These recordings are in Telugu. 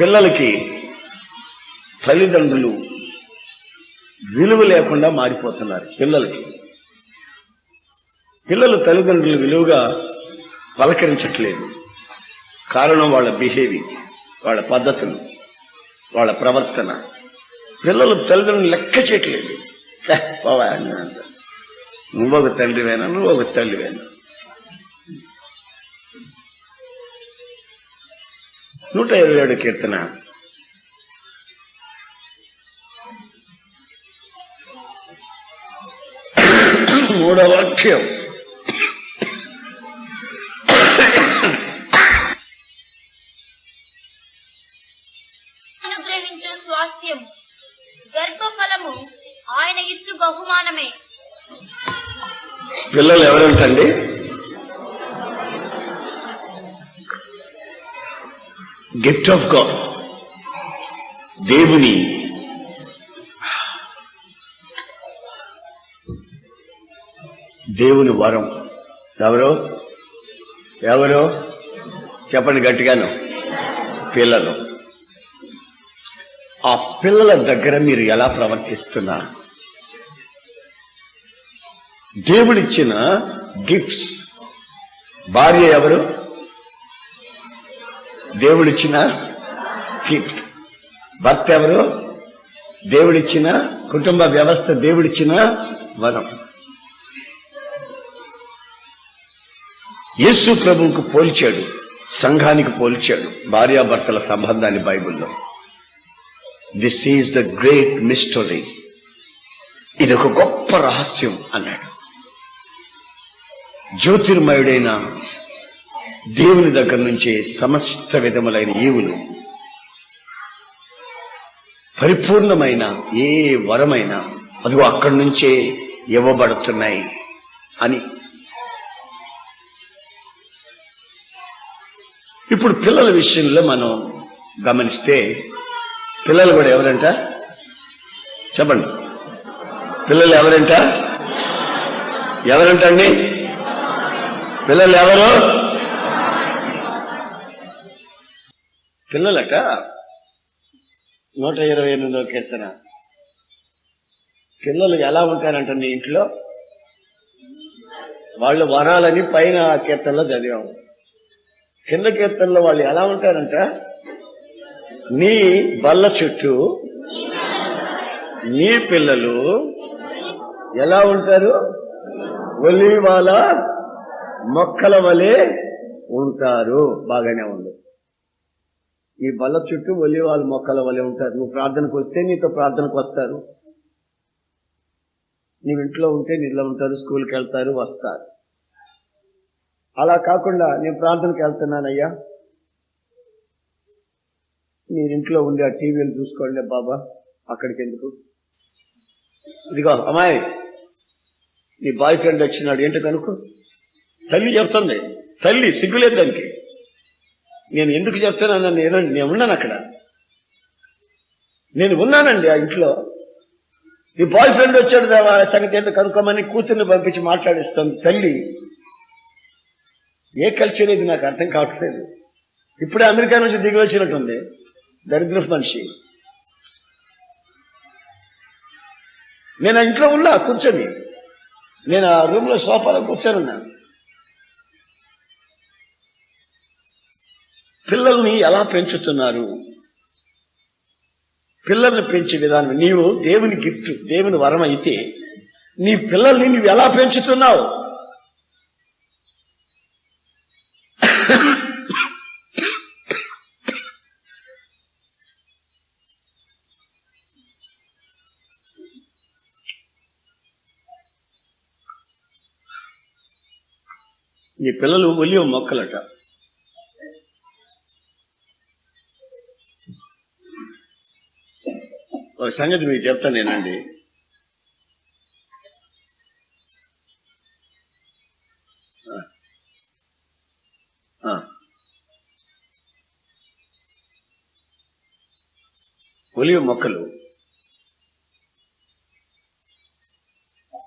పిల్లలకి తల్లిదండ్రులు విలువ లేకుండా మారిపోతున్నారు పిల్లలకి. పిల్లలు తల్లిదండ్రులు విలువగా పలకరించట్లేదు. కారణం వాళ్ళ బిహేవియర్ వాళ్ళ పద్ధతులు వాళ్ళ ప్రవర్తన. పిల్లలు తల్లిదండ్రులు లెక్క చేయట్లేదు. "ఏ, పోవా" అని అంటారు. నువ్వు ఒక తండ్రివేనా నువ్వు ఒక తల్లివేనా? నూట ఇరవై ఏడు కీర్తన. మూడవ వాక్యం. అనుగ్రహించు స్వాస్థ్యము గర్భఫలము ఆయన ఇచ్చు బహుమానమే. పిల్లలు ఎవరంటండి? గిఫ్ట్ ఆఫ్ గాడ్ దేవుని దేవుని వరం ఎవరు ఎవరు చెప్పండి గట్టిగాను పిల్లలు ఆ పిల్లల దగ్గర మీరు ఎలా ప్రవర్తిస్తున్నారు? దేవుడిచ్చిన గిఫ్ట్స్ భార్య ఎవరు? దేవుడిచ్చిన గిఫ్ట్ భర్త ఎవరు? దేవుడిచ్చిన కుటుంబ వ్యవస్థ దేవుడిచ్చిన వరం. యేసు ప్రభువుకు పోల్చాడు సంఘానికి పోల్చాడు భార్యాభర్తల సంబంధాన్ని బైబిల్లో. This is the great mystery ఇది ఒక గొప్ప రహస్యం అన్నాడు. జ్యోతిర్మయుడైన దేవుని దగ్గర నుంచే సమస్త విధములైన ఈవులు పరిపూర్ణమైన ఏ వరమైనా అదిగో అక్కడి నుంచే ఇవ్వబడుతున్నాయి అని. ఇప్పుడు పిల్లల విషయంలో మనం గమనిస్తే పిల్లలు కూడా ఎవరంట? చెప్పండి. పిల్లలు ఎవరంట? ఎవరంటండి? పిల్లలు ఎవరు? పిల్లలట? నూట ఇరవై ఎనిమిదో కీర్తన. పిల్లలు ఎలా ఉంటారంటండి ఇంట్లో? వాళ్ళు వరాలని పైన కీర్తనలో చదివాము కింద కీర్తనలో వాళ్ళు ఎలా ఉంటారంట? నీ బల్ల చుట్టూ నీ పిల్లలు ఎలా ఉంటారు? ఒలివాల మొక్కల వలె ఉంటారు. బాగానే ఉంది. ఈ బల్ల చుట్టూ ఒలివాల మొక్కల వలె ఉంటారు. నువ్వు ప్రార్థనకు వస్తే నీతో ప్రార్థనకు వస్తారు. నీవు ఇంట్లో ఉంటే నీళ్ళ ఉంటారు స్కూల్కి వెళ్తారు వస్తారు. అలా కాకుండా నేను ప్రార్థనకి వెళ్తున్నానయ్యా. మీరు ఇంట్లో ఉండి ఆ టీవీలు చూసుకోండి బాబా. అక్కడికి ఎందుకు? ఇదిగో అమ్మాయి నీ బాయ్ ఫ్రెండ్ వచ్చినాడు. ఏంటో కనుక్కో తల్లి చెప్తుంది. తల్లి సిగ్గులేదు దానికి. నేను ఎందుకు చెప్తానన్నా నేను నేను ఉన్నాను అక్కడ. నేను ఉన్నానండి ఆ ఇంట్లో. ఈ బాయ్ ఫ్రెండ్ వచ్చాడు దేవా, సంగతి ఏంటో కనుక్కోమని కూతుర్ని పంపించి మాట్లాడిస్తుంది తల్లి. ఏ కల్చర్ ఇది నాకు అర్థం కావట్లేదు. ఇప్పుడే అమెరికా నుంచి దిగి వచ్చినట్టుంది. దరిద్రపు మనిషి. నేను ఆ ఇంట్లో ఉన్నా కూర్చొని. నేను ఆ రూమ్లో సోఫాలో కూర్చొని ఉన్నాను. పిల్లల్ని ఎలా పెంచుతున్నారు? పిల్లల్ని పెంచే విధానం. నీవు దేవుని గిఫ్ట్ దేవుని వరం అయితే నీ పిల్లల్ని నువ్వు ఎలా పెంచుతున్నావు? నీ పిల్లలు ఒలివ మొక్కలట. సంగతి మీకు చెప్తాను నేనండి. ఆ. ఒలివ మొక్కలు.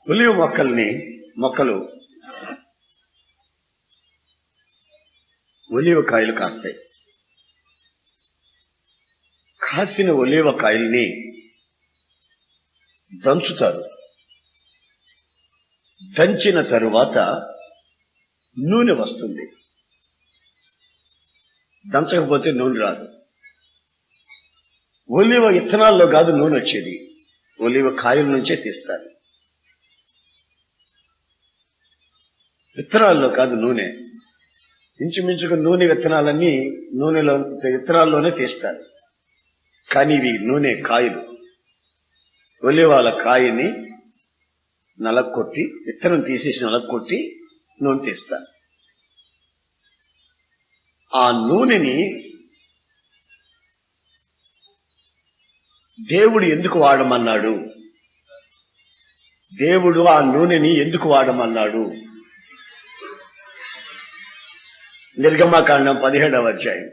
ఒలివ మొక్కల్ని మొక్కలు ఒలివ కాయలు కాస్తాయి. కాసిన ఒలివ కాయల్ని దంచుతారు. దంచిన తరువాత నూనె వస్తుంది. దంచకపోతే నూనె రాదు. ఒలివ ఇత్తనాల్లో కాదు నూనె వచ్చేది. ఒలివ కాయల నుంచే తీస్తారు. విత్తనాల్లో కాదు నూనె. ఇంచుమించుకు నూనె విత్తనాలన్నీ నూనెలో విత్తనాల్లోనే తీస్తారు. కానీ ఇవి నూనె కాయలు. ఒలివాల కాయని నలక్కొట్టి విత్తనం తీసేసి నలక్కొట్టి నూనె తీస్తాను ఆ నూనెని దేవుడు ఎందుకు వాడమన్నాడు? దేవుడు ఆ నూనెని ఎందుకు వాడమన్నాడు? నిర్గమాకాండం పదిహేడవ అధ్యాయం.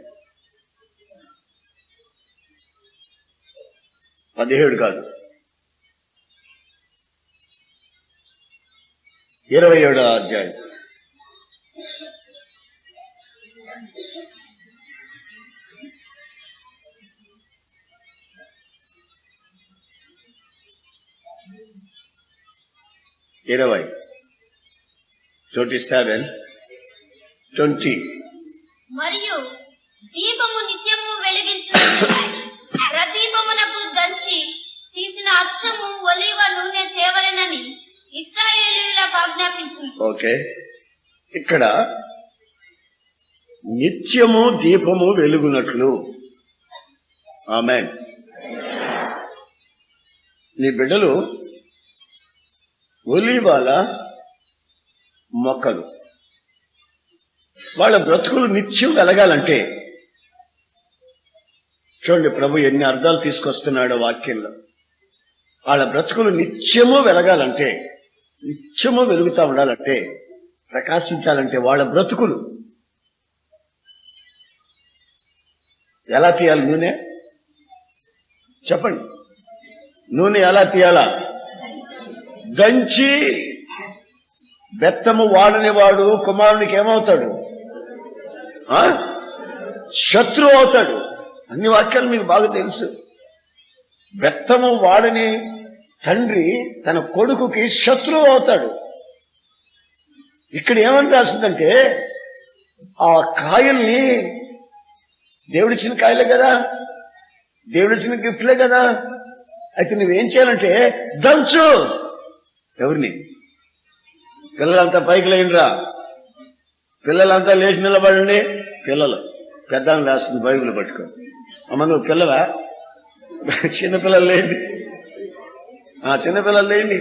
పదిహేడు కాదు. ఇరవై ఏడో అధ్యాయం. ఇరవై. Twenty seven. ట్వంటీ. మరియు దీపము నిత్యము వెలిగించిన ప్రదీపమునకు దంచి తీసిన అచ్చము ఒలివ నూనె తేవలెనని ఓకే. ఇక్కడ నిత్యము దీపము వెలుగునట్లు. ఆమె నీ బిడ్డలు ఒలివాల మొక్కలు. వాళ్ళ బ్రతుకులు నిత్యం వెలగాలంటే. చూడండి ప్రభు ఎన్ని అర్థాలు తీసుకొస్తున్నాడో వాక్యంలో. వాళ్ళ బ్రతుకులు నిత్యము వెలగాలంటే. నిత్యము వెలుగుతా ఉండాలంటే ప్రకాశించాలంటే వాళ్ళ బ్రతుకులు. ఎలా తీయాలి నూనె? చెప్పండి. నూనె ఎలా తీయాలా? దంచి బెత్తము వాడని వాడు కుమారునికి ఏమవుతాడు? ఆ? శత్రువు అవుతాడు. అన్ని వాక్యాలు మీకు బాగా తెలుసు. బెత్తము వాడని తండ్రి తన కొడుకుకి శత్రువు అవుతాడు. ఇక్కడ ఏమని రాసిందంటే ఆ కాయల్ని దేవుడిచ్చిన కాయలే కదా దేవుడిచ్చిన గిఫ్ట్లే కదా. అయితే నువ్వేం చేయాలంటే దంచు. ఎవరిని? పిల్లలంతా పైకి లేండిరా పిల్లలంతా లేచి నిలబడండి. పిల్లలు పెద్దాన్ని రాస్తుంది బైబిల్ పట్టుకో. అమ్మ నువ్వు పిల్లవా? చిన్నపిల్లలు లేండి చిన్నపిల్లలు లేండి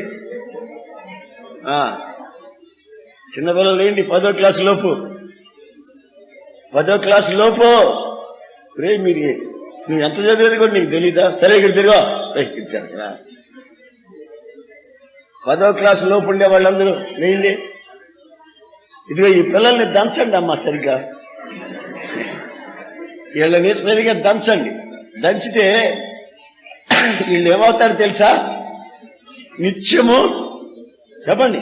చిన్నపిల్లలు లేండి పదో క్లాస్ లోపు. పదో క్లాసు లోపు. రే మీరు నువ్వు ఎంత చదివేది కూడా నీకు తెలీదా? సరే ఇక్కడ తిరుగా. ఇక్కడ పదో క్లాసు లోపు ఉండే వాళ్ళందరూ లేండి ఇదిగో ఈ పిల్లల్ని దంచండి అమ్మా సరిగ్గా. వీళ్ళని సరిగ్గా దంచండి. దంచితే వీళ్ళు ఏమవుతారు తెలుసా? నిత్యము చెప్పండి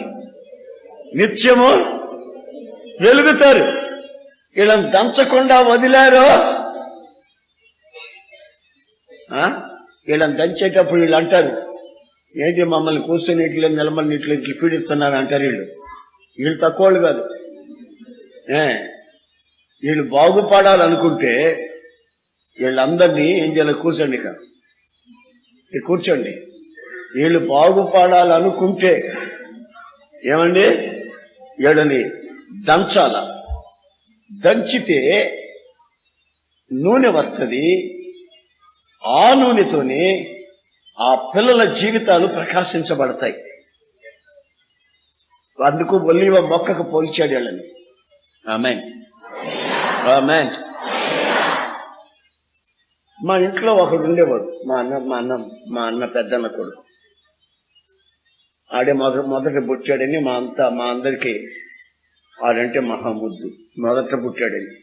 నిత్యము వెలుగుతారు. వీళ్ళని దంచకుండా వదిలారు? ఆ? వీళ్ళని దంచేటప్పుడు వీళ్ళు అంటారు ఏంటి మమ్మల్ని కూర్చొని ఇట్లా నిలబడి ఇట్లా ఇట్లా పీడిస్తున్నారు అంటారు వీళ్ళు. వీళ్ళు తక్కువ కాదు. ఏ? వీళ్ళు బాగుపడాలనుకుంటే వీళ్ళందరినీ ఏం చేయాలి? కూర్చోండి ఇక కూర్చోండి. వీళ్ళు బాగుపడాలనుకుంటే ఏమండి? వీళ్ళని దంచాల. దంచితే నూనె వస్తుంది ఆ నూనెతోనే ఆ పిల్లల జీవితాలు ప్రకాశించబడతాయి. అందుకు ఒలివ మొక్కకు పోల్చాడు వీళ్ళని. ఆమె ఆమె మా ఇంట్లో ఒకడు ఉండేవాడు మా అన్న మా అన్న మా అన్న పెద్దన్న కొడుకు. ఆడే మొదట మొదట పుట్టాడని మా అంతా మా అందరికి ఆడంటే మహాముద్దు. మొదట పుట్టాడని.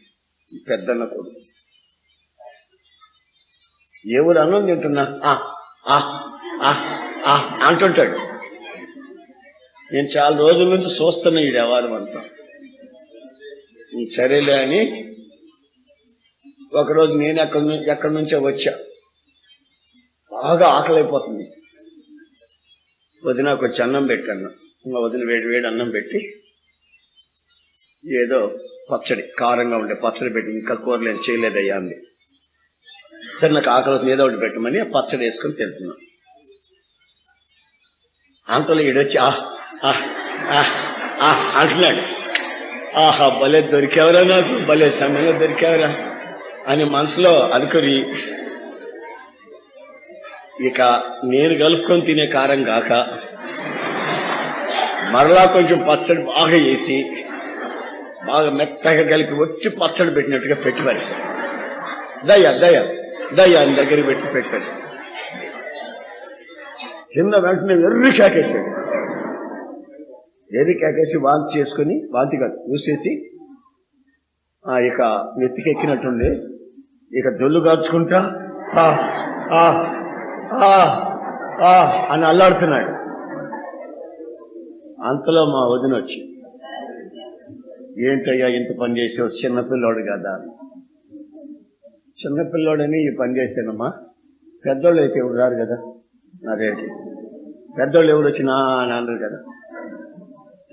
పెద్దన్న కొడుకు. ఎవరు అన్నం తింటున్నా? అంటుంటాడు. నేను చాలా రోజుల నుంచి చూస్తున్నా ఈ వ్యవహారం అంతా. సరేలే అని ఒకరోజు నేను ఎక్కడి నుంచి ఎక్కడి నుంచో వచ్చా. బాగా ఆకలి అయిపోతుంది వదిన కొంచెం అన్నం పెట్టాను. ఇంకా వదిన వేడి వేడి అన్నం పెట్టి ఏదో పచ్చడి కారంగా ఉండే పచ్చడి పెట్టి ఇంకా కూరలు ఏం చేయలేదయ్యా అంది. సరే నాకు ఆకలి ఏదో ఒకటి పెట్టమని ఆ పచ్చడి వేసుకొని తింటున్నాను అంతలో ఈడొచ్చి ఆ, ఆ, ఆ అంటున్నాడు. ఆహా భలే దొరికేవరా నాకు భలే సమయంలో దొరికేవరా అని మనసులో అనుకుని ఇక నేను కలుపుకొని తినే కారం కాక మరలా కొంచెం పచ్చడి బాగా వేసి బాగా మెత్తగా కలిపి వచ్చి పచ్చడి పెట్టినట్టుగా పెట్టి దయ దయ్యా దయ్యా దయ్యా అని దగ్గర పెట్టి పెట్టారు. కింద వెంటనే ఎర్రి కేకేశాడు. ఎర్రి కేకేసి వాంతి చేసుకుని వాంతి కాదు చూసేసి ఆ, ఇక నెత్తికెక్కినట్టుండి. ఇక జొల్లు కాచుకుంటా అని అల్లాడుతున్నాడు. అంతలో మా వదిన వచ్చి ఏంటయ్యా ఇంత పని చేసావు? చిన్నపిల్లోడు కదా. చిన్నపిల్లోడని ఈ పని చేశానమ్మా. పెద్దోళ్ళు అయితే ఎవరు రారు కదా? నాదేంటి పెద్దోళ్ళు ఎవరు వచ్చినా అని అన్నారు కదా.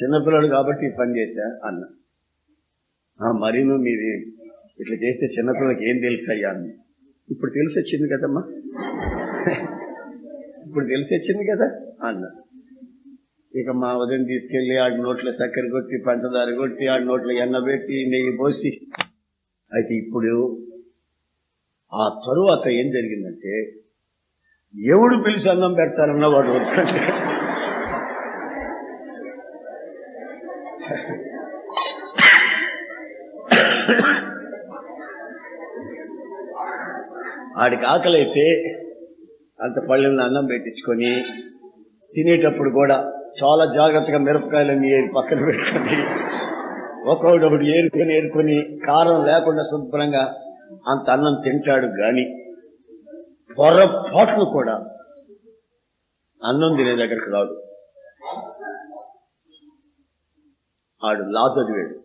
చిన్నపిల్లోడు కాబట్టి ఈ పని చేశా? అన్న. "ఆ, మరి మీది ఇట్లా చేస్తే చిన్నపిల్లలకి ఏం తెలుసు అయ్యా అని ఇప్పుడు తెలిసి వచ్చింది కదమ్మా? ఇప్పుడు తెలిసి వచ్చింది కదా? అన్న. ఇక మా ఉదయం తీసుకెళ్ళి ఆడి నోట్లో చక్కెర కొట్టి పంచదార కొట్టి ఆడి నోట్లో ఎన్న పెట్టి నెయ్యి పోసి. అయితే ఇప్పుడు ఆ తరువాత ఏం జరిగిందంటే ఎవడు పిలిచి అన్నం పెడతారన్న వాడు ఆడికి ఆకలి అయితే అంత పళ్ళెంలో అన్నం పెట్టించుకొని తినేటప్పుడు కూడా చాలా జాగ్రత్తగా మిరపకాయలన్నీ ఏరి పక్కన పెట్టుకొని ఒక్కొక్కటి ఏరుకొని ఏరుకొని కారం లేకుండా శుభ్రంగా అంత అన్నం తింటాడు గాని పొరపాట్లు కూడా అన్నం తినే దగ్గరకు రాడు. ఆడు లా చదివాడు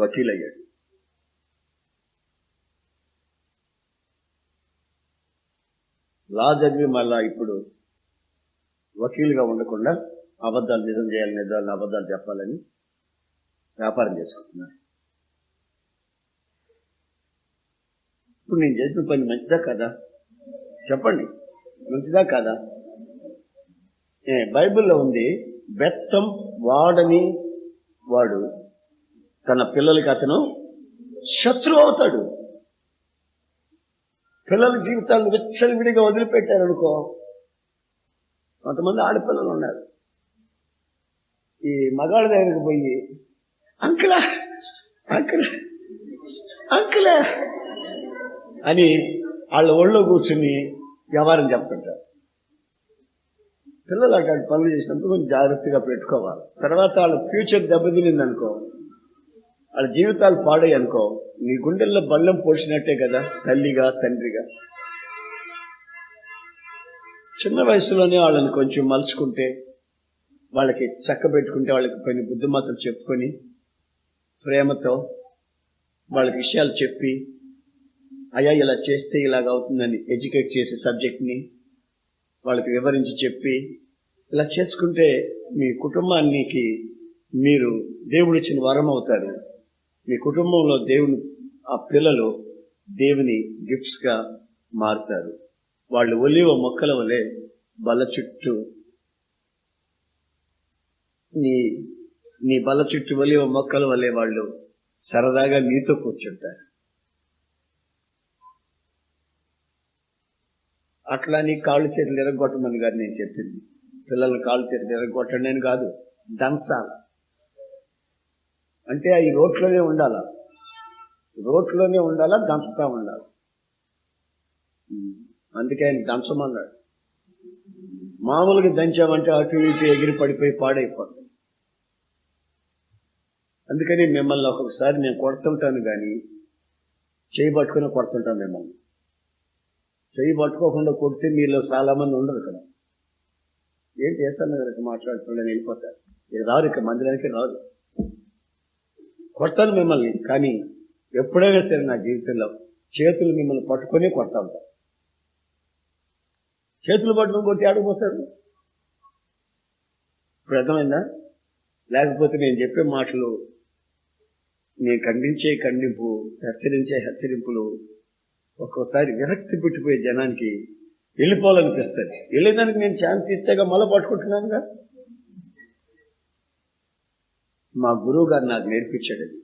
వకీలయ్యాడు. లా చదివి మళ్ళా ఇప్పుడు వకీలుగా ఉండకుండా అబద్ధాలు నిజం చేయాలి నిజాలను అబద్ధాలు చెప్పాలని వ్యాపారం చేసుకుంటున్నాను ఇప్పుడు నేను చేసిన పని మంచిదా కదా? చెప్పండి. మంచిదా కాదా? బైబిల్లో ఉంది బెత్తం వాడని వాడు తన పిల్లలకి అతను శత్రువు అవుతాడు. పిల్లల జీవితాలను విచ్చలవిడిగా వదిలిపెట్టారనుకో కొంతమంది ఆడపిల్లలు ఉన్నారు. ఈ మగాళ్ళ దగ్గరికి పోయి అంకులా అంకులా అంకులా అని వాళ్ళ ఒళ్ళో కూర్చుని వ్యవహారం చెప్తుంటారు. పిల్లలు అట్లాంటి పనులు చేసినప్పుడు కొంచెం జాగ్రత్తగా పెట్టుకోవాలి. తర్వాత వాళ్ళ ఫ్యూచర్ దెబ్బతినింది అనుకో వాళ్ళ జీవితాలు పాడాయి అనుకో నీ గుండెల్లో బల్లం పోసినట్టే కదా తల్లిగా తండ్రిగా. చిన్న వయసులోనే వాళ్ళని కొంచెం మలుచుకుంటే వాళ్ళకి చక్క పెట్టుకుంటే వాళ్ళకి కొన్ని బుద్ధిమతలు చెప్పుకొని ప్రేమతో వాళ్ళకి విషయాలు చెప్పి అయ్యా ఇలా చేస్తే ఇలాగ అవుతుందని ఎడ్యుకేట్ చేసే సబ్జెక్ట్ని వాళ్ళకి వివరించి చెప్పి ఇలా చేసుకుంటే మీ కుటుంబానికి మీరు దేవుడిచ్చిన వరం అవుతారు. మీ కుటుంబంలో దేవుని ఆ పిల్లలు దేవుని గిఫ్ట్స్గా మారుతారు. వాళ్ళు ఒలివ మొక్కల వలె బల చుట్టూ నీ నీ బల చుట్టూ ఒలివ మొక్కల వలె వాళ్ళు సరదాగా నీతో కూర్చుంటారు. అట్లా నీ కాళ్ళు చేతులు ఎరగొట్టమని గారు నేను చెప్పింది. పిల్లల కాళ్ళు చేతులు ఎరగొట్టండి అని కాదు దంచాలి. అంటే అవి రోట్లోనే ఉండాల? రోట్లోనే ఉండాలా? దంచుతా ఉండాలి? అందుకే ఆయన దంచమన్నాడు. మామూలుగా దంచామంటే అటు ఇటు ఎగిరి పడిపోయి పాడైపోతుంది అందుకని మిమ్మల్ని ఒక్కొక్కసారి నేను కొడుతుంటాను కానీ చేయి పట్టుకుని కొడుతుంటాను మిమ్మల్ని. చెయ్యి పట్టుకోకుండా కొడితే మీలో చాలామంది ఉండరు ఇక్కడ ఏం వేస్తాను ఇక్కడ మాట్లాడుతుండే వెళ్ళిపోతారు ఇది రాదు ఇక మందిరానికి రాదు కొడతాను మిమ్మల్ని కానీ ఎప్పుడైనా సరే నా జీవితంలో చేతులు మిమ్మల్ని పట్టుకొని కొడతా ఉంటాను చేతులు పట్టుకుని కొట్టి ఆడిపోతాడు ఇప్పుడు అర్థమైందా? లేకపోతే నేను చెప్పే మాటలు నేను ఖండించే ఖండింపు హెచ్చరించే హెచ్చరింపులు ఒక్కోసారి విరక్తి పెట్టిపోయే జనానికి వెళ్ళిపోవాలనిపిస్తుంది. వెళ్ళేదానికి నేను ఛాన్స్ ఇస్తేగా మళ్ళీ పట్టుకుంటున్నానుగా. మా గురువు గారు నాకు నేర్పించాడు అది.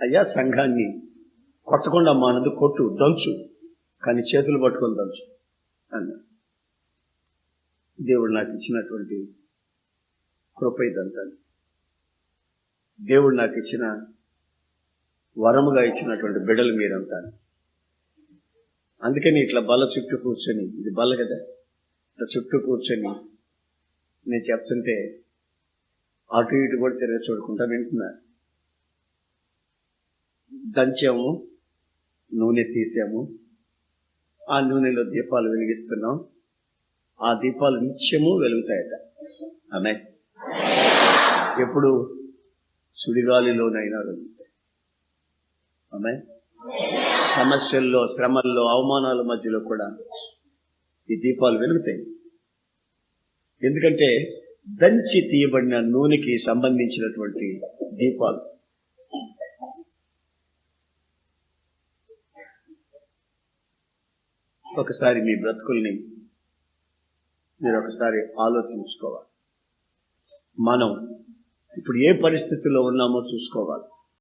అయ్యా సంఘాన్ని కొట్టకుండా మానదు కొట్టు దంచు కానీ చేతులు పట్టుకొని దంచు అన్న దేవుడు నాకు ఇచ్చినటువంటి కృప ఇదంతా. దేవుడు నాకు ఇచ్చిన వరముగా ఇచ్చినటువంటి బిడలు మీరంతా. అందుకని ఇట్లా బల్ల చుట్టూ కూర్చొని ఇది బల్ల కదా? ఇట్లా చుట్టూ కూర్చొని నేను చెప్తుంటే అటు ఇటు కూడా తిరిగి చూడకుండా వింటున్నారు దంచాము నూనె తీసాము. ఆ నూనెలో దీపాలు వెలిగిస్తున్నాం. ఆ దీపాలు నిత్యము వెలుగుతాయట. ఆమె ఎప్పుడు సుడిగాలిలోనైనా వెలుగుతాయి. ఆమె సమస్యల్లో శ్రమల్లో అవమానాల మధ్యలో కూడా ఈ దీపాలు వెలుగుతాయి. ఎందుకంటే దంచి తీయబడిన నూనెకి సంబంధించినటువంటి దీపాలు. ఒకసారి మీ బ్రతుకుల్ని మీరు ఒకసారి ఆలోచించుకోవాలి. మనం ఇప్పుడు ఏ పరిస్థితుల్లో ఉన్నామో చూసుకోవాలి.